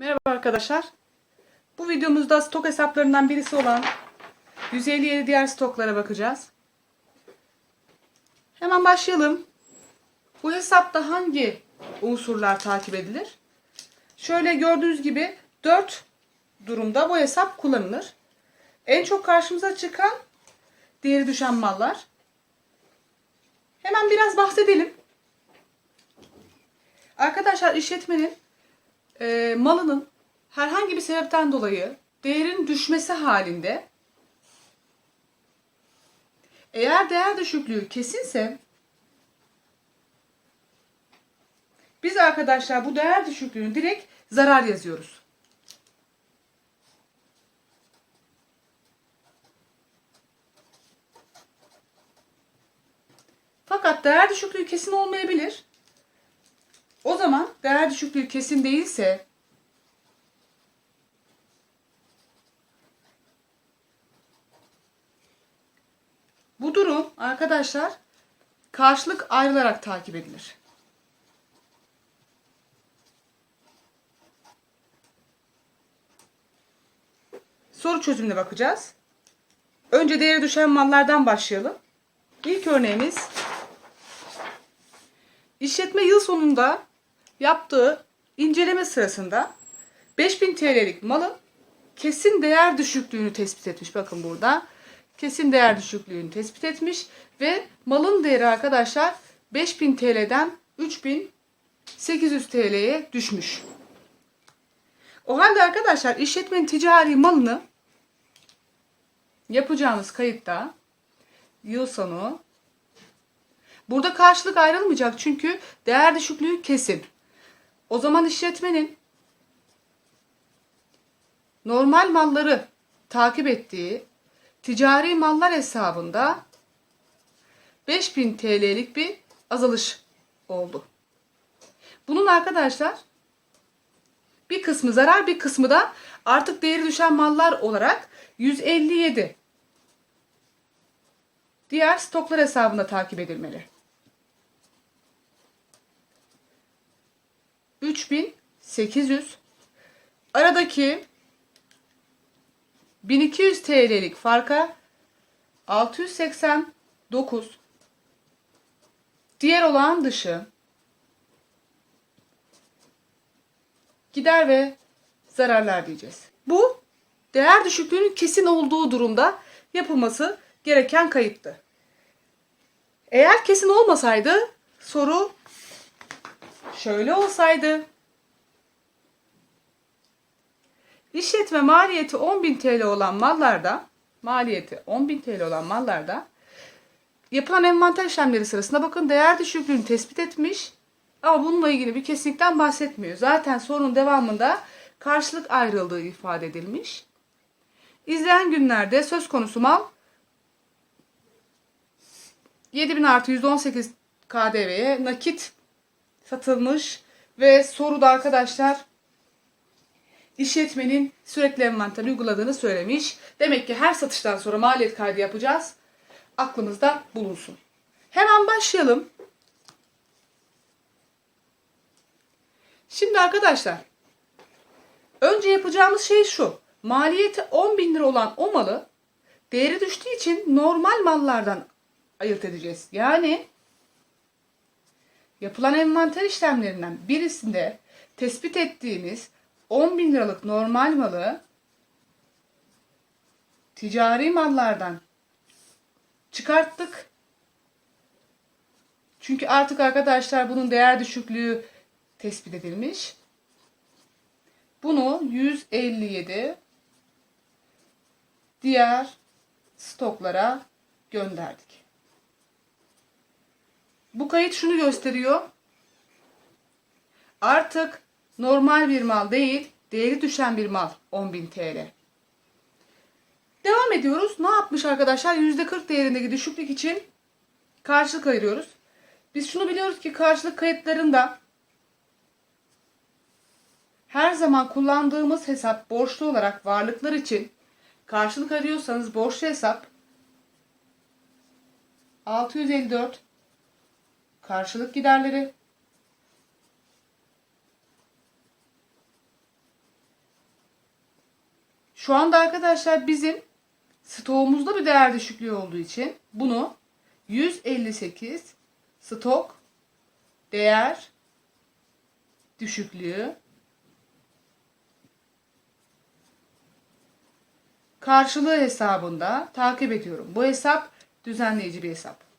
Merhaba arkadaşlar. Bu videomuzda stok hesaplarından birisi olan 157 diğer stoklara bakacağız. Hemen başlayalım. Bu hesapta hangi unsurlar takip edilir? Şöyle gördüğünüz gibi 4 durumda bu hesap kullanılır. En çok karşımıza çıkan değeri düşen mallar. Hemen biraz bahsedelim. Arkadaşlar işletmenin e, malının herhangi bir sebepten dolayı değerin düşmesi halinde eğer değer düşüklüğü kesinse biz arkadaşlar bu değer düşüklüğünü direkt zarar yazıyoruz. Fakat değer düşüklüğü kesin olmayabilir. Zaman değer düşüklüğü kesin değilse bu durum arkadaşlar karşılık ayrılarak takip edilir. Soru çözümüne bakacağız. Önce değeri düşen mallardan başlayalım. İlk örneğimiz İşletme yıl sonunda yaptığı inceleme sırasında 5000 TL'lik malın kesin değer düşüklüğünü tespit etmiş. Bakın burada kesin değer düşüklüğünü tespit etmiş ve malın değeri arkadaşlar 5000 TL'den 3800 TL'ye düşmüş. O halde arkadaşlar işletmenin ticari malını yapacağımız kayıtta yıl sonu Burada karşılık ayrılmayacak çünkü değer düşüklüğü kesin. O zaman işletmenin normal malları takip ettiği ticari mallar hesabında 5000 TL'lik bir azalış oldu. Bunun arkadaşlar bir kısmı zarar bir kısmı da artık değeri düşen mallar olarak 157 diğer stoklar hesabında takip edilmeli. 3800 aradaki 1200 TL'lik farka 689 diğer olan dışı gider ve zararlar diyeceğiz. Bu değer düşüklüğünün kesin olduğu durumda yapılması gereken kayıttı. Eğer kesin olmasaydı soru şöyle olsaydı. İşletme maliyeti 10.000 TL olan mallarda, maliyeti 10.000 TL olan mallarda yapılan envanter işlemleri sırasında bakın değer düşüklüğünü tespit etmiş ama bununla ilgili bir kesinlikten bahsetmiyor. Zaten sorunun devamında karşılık ayrıldığı ifade edilmiş. İzleyen günlerde söz konusu mal 7000 artı 118 KDV'ye nakit satılmış ve soruda arkadaşlar işletmenin sürekli envanter uyguladığını söylemiş. Demek ki her satıştan sonra maliyet kaydı yapacağız. Aklımızda bulunsun. Hemen başlayalım. Şimdi arkadaşlar önce yapacağımız şey şu. Maliyeti 10 bin lira olan o malı değeri düştüğü için normal mallardan ayırt edeceğiz. Yani yapılan envanter işlemlerinden birisinde tespit ettiğimiz 10 bin liralık normal malı ticari mallardan çıkarttık. Çünkü artık arkadaşlar bunun değer düşüklüğü tespit edilmiş. Bunu 157 diğer stoklara gönderdik. Bu kayıt şunu gösteriyor. Artık normal bir mal değil, değeri düşen bir mal 10.000 TL. Devam ediyoruz. Ne yapmış arkadaşlar? %40 değerindeki düşüklük için karşılık ayırıyoruz. Biz şunu biliyoruz ki karşılık kayıtlarında her zaman kullandığımız hesap borçlu olarak varlıklar için karşılık arıyorsanız borçlu hesap 654 karşılık giderleri Şu anda arkadaşlar bizim stoğumuzda bir değer düşüklüğü olduğu için bunu 158 stok değer düşüklüğü karşılığı hesabında takip ediyorum. Bu hesap düzenleyici bir hesap.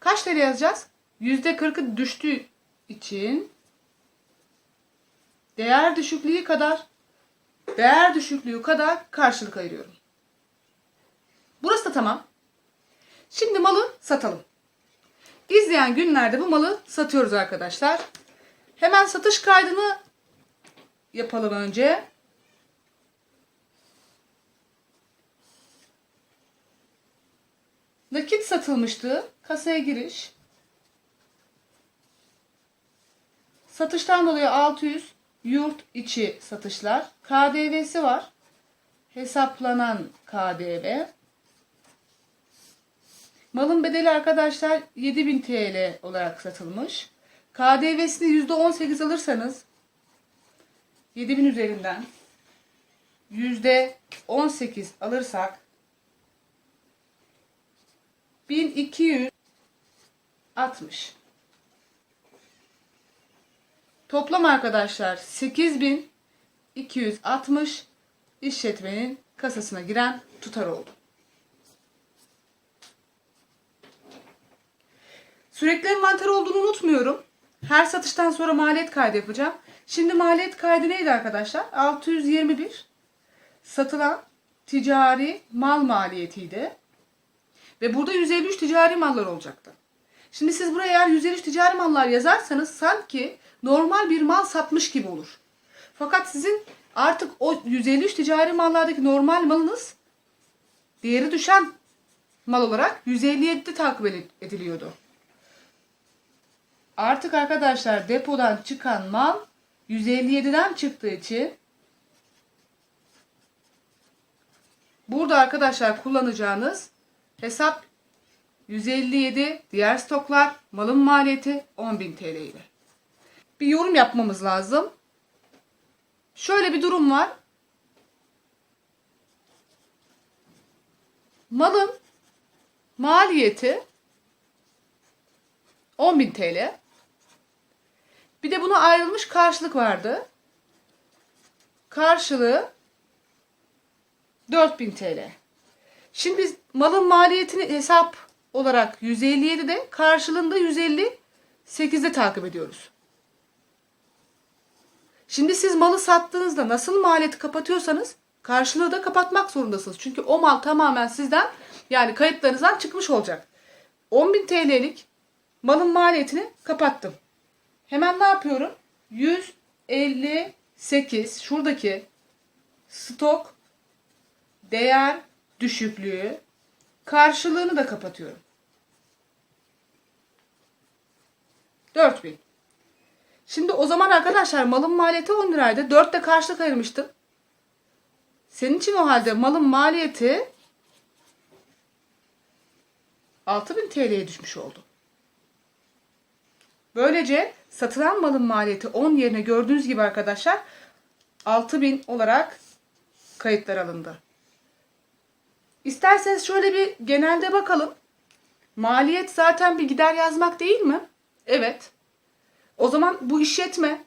Kaç TL yazacağız? %40'ı düştüğü için değer düşüklüğü kadar değer düşüklüğü kadar karşılık ayırıyorum. Burası da tamam. Şimdi malı satalım. İzleyen günlerde bu malı satıyoruz arkadaşlar. Hemen satış kaydını yapalım önce. Nakit satılmıştı. Kasaya giriş. Satıştan dolayı 600 yurt içi satışlar. KDV'si var. Hesaplanan KDV. Malın bedeli arkadaşlar 7000 TL olarak satılmış. KDV'sini %18 alırsanız 7000 üzerinden %18 alırsak 1260. Toplam arkadaşlar 8260 işletmenin kasasına giren tutar oldu. Sürekli envanter olduğunu unutmuyorum. Her satıştan sonra maliyet kaydı yapacağım. Şimdi maliyet kaydı neydi arkadaşlar? 621 satılan ticari mal maliyetiydi. Ve burada 153 ticari mallar olacaktı. Şimdi siz buraya eğer 153 ticari mallar yazarsanız sanki normal bir mal satmış gibi olur. Fakat sizin artık o 153 ticari mallardaki normal malınız değeri düşen mal olarak 157'de takip ediliyordu. Artık arkadaşlar depodan çıkan mal 157'den çıktığı için burada arkadaşlar kullanacağınız hesap 157 diğer stoklar malın maliyeti 10.000 TL ile. Bir yorum yapmamız lazım. Şöyle bir durum var. Malın maliyeti 10.000 TL. Bir de buna ayrılmış karşılık vardı. Karşılığı 4000 TL. Şimdi biz malın maliyetini hesap olarak 157'de karşılığında 158'de takip ediyoruz. Şimdi siz malı sattığınızda nasıl maliyeti kapatıyorsanız karşılığı da kapatmak zorundasınız. Çünkü o mal tamamen sizden yani kayıtlarınızdan çıkmış olacak. 10.000 TL'lik malın maliyetini kapattım. Hemen ne yapıyorum? 158 şuradaki stok değer düşüklüğü karşılığını da kapatıyorum. 4000. Şimdi o zaman arkadaşlar malın maliyeti 10 liraydı. 4 de karşılık ayırmıştım. Senin için o halde malın maliyeti 6000 TL'ye düşmüş oldu. Böylece satılan malın maliyeti 10 yerine gördüğünüz gibi arkadaşlar 6000 olarak kayıtlar alındı. İsterseniz şöyle bir genelde bakalım. Maliyet zaten bir gider yazmak değil mi? Evet. O zaman bu işletme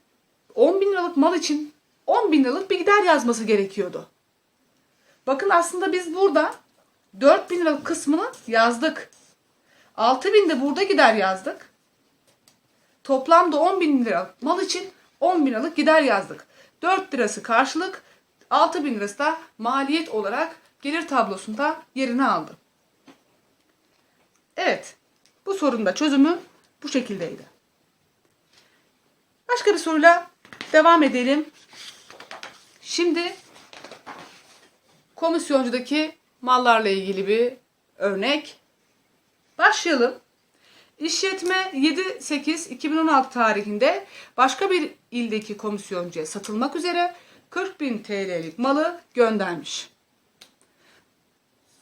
10 bin liralık mal için 10 bin liralık bir gider yazması gerekiyordu. Bakın aslında biz burada 4 bin liralık kısmını yazdık. 6 bin de burada gider yazdık. Toplamda 10 bin lira mal için 10 bin liralık gider yazdık. 4 lirası karşılık, 6 bin lirası da maliyet olarak gelir tablosunda yerini aldı. Evet, bu sorunun da çözümü bu şekildeydi. Başka bir soruyla devam edelim. Şimdi komisyoncudaki mallarla ilgili bir örnek. Başlayalım. İşletme 7-8-2016 tarihinde başka bir ildeki komisyoncuya satılmak üzere 40 bin TL'lik malı göndermiş.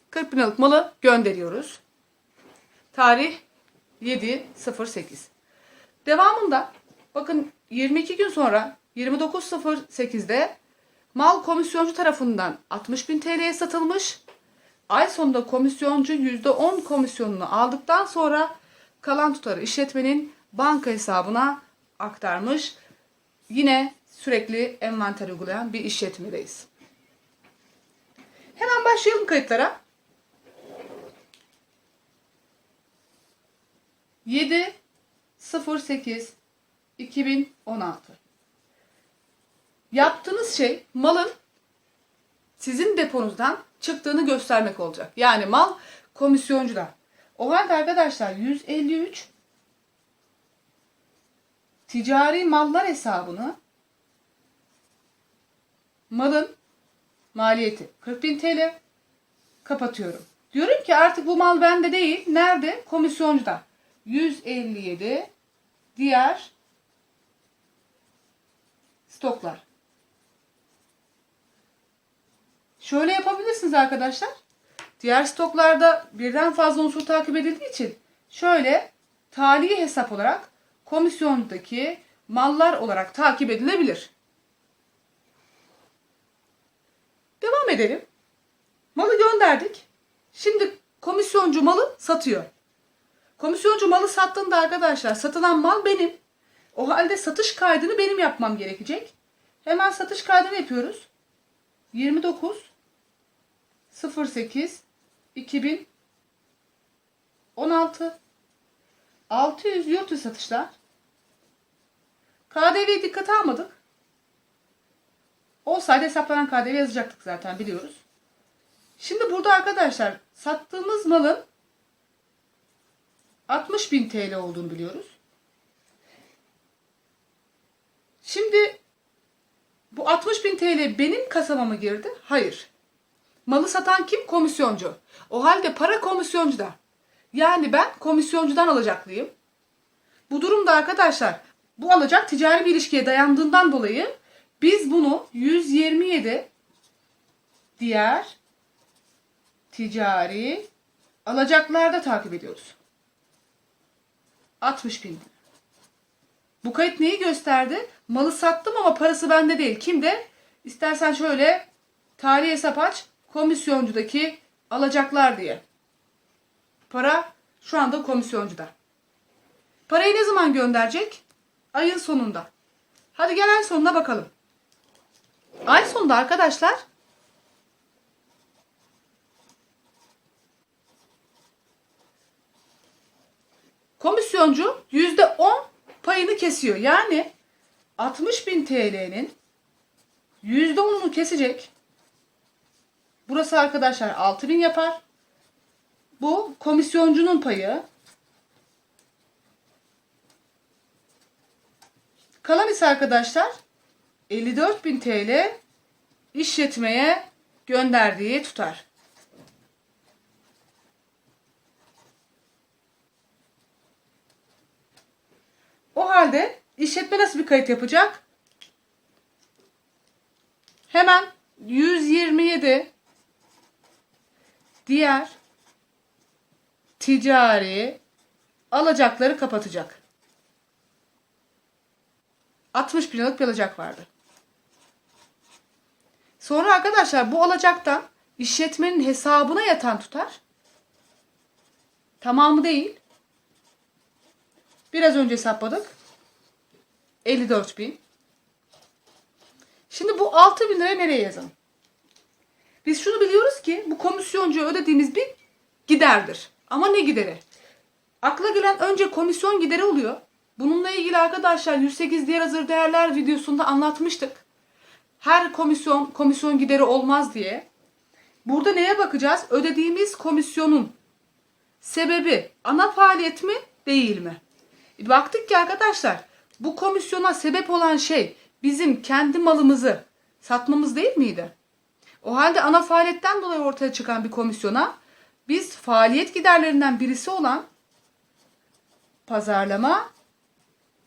40 bin malı gönderiyoruz. Tarih 7.08. Devamında bakın 22 gün sonra 29.08'de Mal komisyoncu tarafından 60 bin TL'ye satılmış. Ay sonunda komisyoncu %10 komisyonunu aldıktan sonra kalan tutarı işletmenin banka hesabına aktarmış. Yine sürekli envanter uygulayan bir işletmedeyiz. Hemen başlayalım kayıtlara. 7 08 2016 Yaptığınız şey malın sizin deponuzdan çıktığını göstermek olacak. Yani mal komisyoncuda. O halde arkadaşlar 153 ticari mallar hesabını malın maliyeti 40.000 TL kapatıyorum. Diyorum ki artık bu mal bende değil. Nerede? Komisyoncuda. 157 diğer stoklar. Şöyle yapabilirsiniz arkadaşlar. Diğer stoklarda birden fazla unsur takip edildiği için şöyle tali hesap olarak komisyondaki mallar olarak takip edilebilir. Devam edelim. Malı gönderdik. Şimdi komisyoncu malı satıyor. Komisyoncu malı sattığında arkadaşlar satılan mal benim. O halde satış kaydını benim yapmam gerekecek. Hemen satış kaydını yapıyoruz. 29 08 2016 600 yurt satışlar. KDV'yi dikkate almadık. Olsaydı hesaplanan KDV yazacaktık zaten biliyoruz. Şimdi burada arkadaşlar sattığımız malın 60.000 TL olduğunu biliyoruz. Şimdi bu 60.000 TL benim kasama mı girdi? Hayır. Malı satan kim? Komisyoncu. O halde para komisyoncuda. Yani ben komisyoncudan alacaklıyım. Bu durumda arkadaşlar bu alacak ticari bir ilişkiye dayandığından dolayı biz bunu 127 diğer ticari alacaklarda takip ediyoruz. 60 bin. Bu kayıt neyi gösterdi? Malı sattım ama parası bende değil. Kimde? İstersen şöyle tarihi hesap aç. Komisyoncudaki alacaklar diye. Para şu anda komisyoncuda. Parayı ne zaman gönderecek? Ayın sonunda. Hadi gel ay sonuna bakalım. Ay sonunda arkadaşlar komisyoncu %10 payını kesiyor. Yani 60 bin TL'nin %10'unu kesecek. Burası arkadaşlar 6 bin yapar. Bu komisyoncunun payı. Kalan ise arkadaşlar 54 bin TL işletmeye gönderdiği tutar. O halde işletme nasıl bir kayıt yapacak? Hemen 127 diğer ticari alacakları kapatacak. 60 bin liralık bir alacak vardı. Sonra arkadaşlar bu alacaktan işletmenin hesabına yatan tutar. Tamamı değil. Biraz önce hesapladık. 54 bin. Şimdi bu 6 bin lira nereye yazalım? Biz şunu biliyoruz ki bu komisyoncuya ödediğimiz bir giderdir. Ama ne gideri? Akla gelen önce komisyon gideri oluyor. Bununla ilgili arkadaşlar 108 diğer hazır değerler videosunda anlatmıştık. Her komisyon komisyon gideri olmaz diye. Burada neye bakacağız? Ödediğimiz komisyonun sebebi ana faaliyet mi değil mi? Baktık ki arkadaşlar bu komisyona sebep olan şey bizim kendi malımızı satmamız değil miydi? O halde ana faaliyetten dolayı ortaya çıkan bir komisyona biz faaliyet giderlerinden birisi olan pazarlama,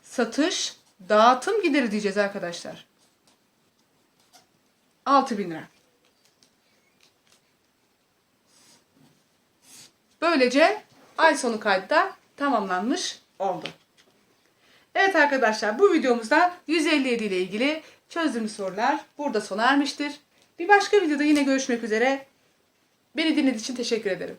satış, dağıtım gideri diyeceğiz arkadaşlar. 6 bin lira. Böylece ay sonu kaydı tamamlanmış oldu. Evet arkadaşlar bu videomuzda 157 ile ilgili çözdüğümüz sorular burada sona ermiştir. Bir başka videoda yine görüşmek üzere. Beni dinlediğiniz için teşekkür ederim.